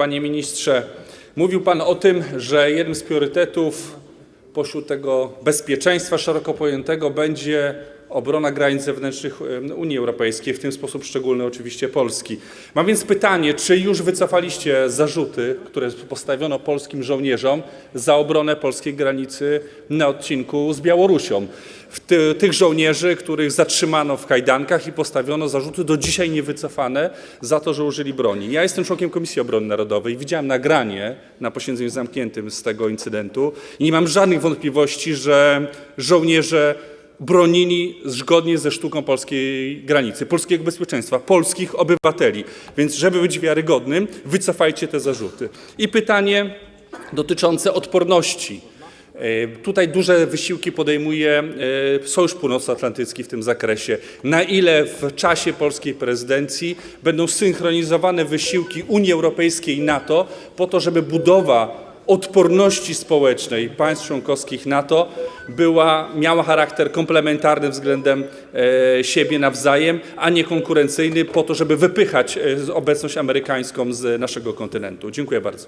Panie ministrze, mówił pan o tym, że jednym z priorytetów pośród tego bezpieczeństwa szeroko pojętego będzie obrona granic zewnętrznych Unii Europejskiej, w tym sposób szczególny oczywiście Polski. Mam więc pytanie, czy już wycofaliście zarzuty, które postawiono polskim żołnierzom za obronę polskiej granicy na odcinku z Białorusią? Ty, tych żołnierzy, których zatrzymano w kajdankach i postawiono zarzuty do dzisiaj niewycofane za to, że użyli broni. Ja jestem członkiem Komisji Obrony Narodowej. Widziałem nagranie na posiedzeniu zamkniętym z tego incydentu i nie mam żadnych wątpliwości, że żołnierze bronili zgodnie ze sztuką polskiej granicy, polskiego bezpieczeństwa, polskich obywateli. Więc żeby być wiarygodnym, wycofajcie te zarzuty. I pytanie dotyczące odporności. E, Tutaj duże wysiłki podejmuje e, Sojusz Północnoatlantycki w tym zakresie. Na ile w czasie polskiej prezydencji będą synchronizowane wysiłki Unii Europejskiej i NATO po to, żeby budowa odporności społecznej państw członkowskich NATO była, miała charakter komplementarny względem e, siebie nawzajem, a nie konkurencyjny po to, żeby wypychać e, obecność amerykańską z naszego kontynentu. Dziękuję bardzo.